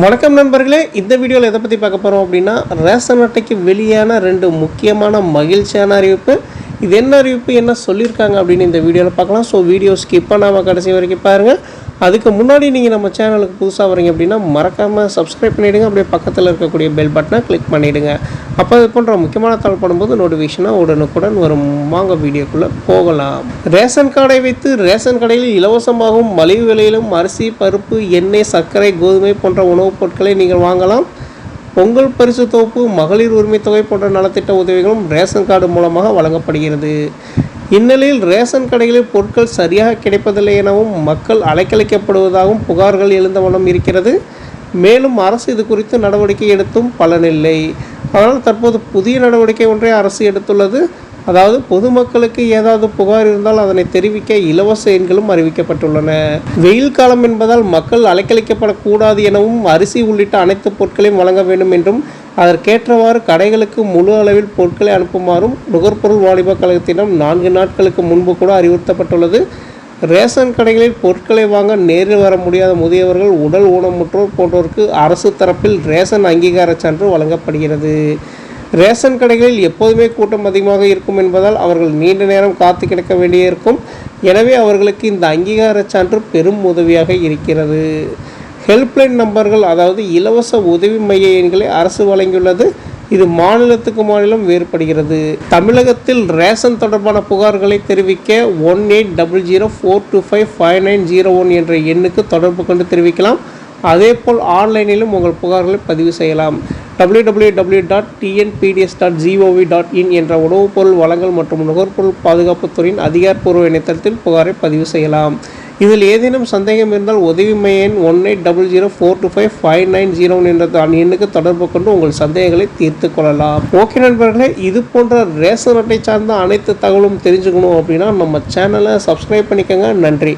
வணக்கம் நண்பர்களே இந்த வீடியோவில் எதை பற்றி பார்க்க போகிறோம் அப்படின்னா ரேஷன் அட்டைக்கு வெளியான ரெண்டு முக்கியமான மகிழ்ச்சியான அறிவிப்பு. இது என்ன அறிவிப்பு என்ன சொல்லியிருக்காங்க அப்படின்னு இந்த வீடியோவில் பார்க்கலாம். ஸோ வீடியோ ஸ்கிப் பண்ணாமல் கடைசி வரைக்கும் பாருங்கள் அதுக்கு முன்னாடி நீங்கள் நம்ம சேனலுக்கு புதுசாக வரீங்க அப்படின்னா மறக்காமல் சப்ஸ்கிரைப் பண்ணிவிடுங்க அப்படியே பக்கத்தில் இருக்கக்கூடிய பெல் பட்டனை கிளிக் பண்ணிவிடுங்க அப்போ இது போன்ற முக்கியமான தாள் பண்ணும்போது நோட்டிஃபிகேஷனாக உடனுக்குடன் வரும். வாங்க வீடியோக்குள்ளே போகலாம். ரேஷன் கார்டை வைத்து ரேஷன் கடையில் இலவசமாகவும் மலிவு விலையிலும் அரிசி பருப்பு எண்ணெய் சர்க்கரை கோதுமை போன்ற உணவுப் பொருட்களை நீங்கள் வாங்கலாம். பொங்கல் பரிசு தொகுப்பு மகளிர் உரிமை தொகை போன்ற நலத்திட்ட உதவிகளும் ரேஷன் கார்டு மூலமாக வழங்கப்படுகிறது. இந்நிலையில் ரேஷன் கடைகளில் பொருட்கள் சரியாக கிடைப்பதில்லை எனவும் மக்கள் அலைக்கழிக்கப்படுவதாகவும் புகார்கள் எழுந்த வண்ணம் இருக்கிறது. மேலும் அரசு இது குறித்து நடவடிக்கை எடுத்தும் பலனில்லை. ஆனால் தற்போது புதிய நடவடிக்கை ஒன்றை அரசு எடுத்துள்ளது. அதாவது பொதுமக்களுக்கு ஏதாவது புகார் இருந்தால் அதனை தெரிவிக்க இலவச எண்களும் அறிவிக்கப்பட்டுள்ளன. வெயில் காலம் என்பதால் மக்கள் அலைக்கழிக்கப்படக்கூடாது எனவும் அரிசி உள்ளிட்ட அனைத்து பொருட்களையும் வழங்க வேண்டும் என்றும் அதற்கேற்றவாறு கடைகளுக்கு முழு அளவில் பொருட்களை அனுப்புமாறும் நுகர்பொருள் வாணிப கழகத்திடம் நான்கு நாட்களுக்கு முன்பு கூட அறிவுறுத்தப்பட்டுள்ளது. ரேஷன் கடைகளில் பொருட்களை வாங்க நேரில் வர முடியாத முதியவர்கள் உடல் ஊனமுற்றோர் போன்றோருக்கு அரசு தரப்பில் ரேஷன் அங்கீகார சான்று வழங்கப்படுகிறது. ரேஷன் கடைகளில் எப்போதுமே கூட்டம் அதிகமாக இருக்கும் என்பதால் அவர்கள் நீண்ட நேரம் காத்து கிடக்க வேண்டியிருக்கும். எனவே அவர்களுக்கு இந்த அங்கீகார சான்று பெரும் உதவியாக இருக்கிறது. ஹெல்ப்லைன் நம்பர்கள் அதாவது இலவச உதவி மைய எண்களை அரசு வழங்கியுள்ளது. இது மாநிலத்துக்கு மாநிலம் வேறுபடுகிறது. தமிழகத்தில் ரேஷன் தொடர்பான புகார்களை தெரிவிக்க one eight double zero four two five five nine zero one என்ற எண்ணுக்கு தொடர்பு கொண்டு தெரிவிக்கலாம். அதேபோல் ஆன்லைனிலும் உங்கள் புகார்களை பதிவு செய்யலாம். W W W dot TNPDS dot GOV dot in என்ற உணவுப் பொருள் வழங்கல் மற்றும் நுகர்பொருள் பாதுகாப்புத் துறையின் அதிகாரப்பூர்வ இணையதளத்தில் புகாரை பதிவு செய்யலாம். இதில் ஏதேனும் சந்தேகம் இருந்தால் உதவி மைய எண் one eight double zero four two five five nine zero என்ற தான் எண்ணுக்கு தொடர்பு கொண்டு உங்கள் சந்தேகங்களை தீர்த்து கொள்ளலாம். ஓகே நண்பர்களே இது போன்ற ரேஷன் அட்டை சார்ந்த அனைத்து தகவலும் தெரிஞ்சுக்கணும் அப்படின்னா நம்ம சேனலை சப்ஸ்கிரைப் பண்ணிக்கோங்க. நன்றி.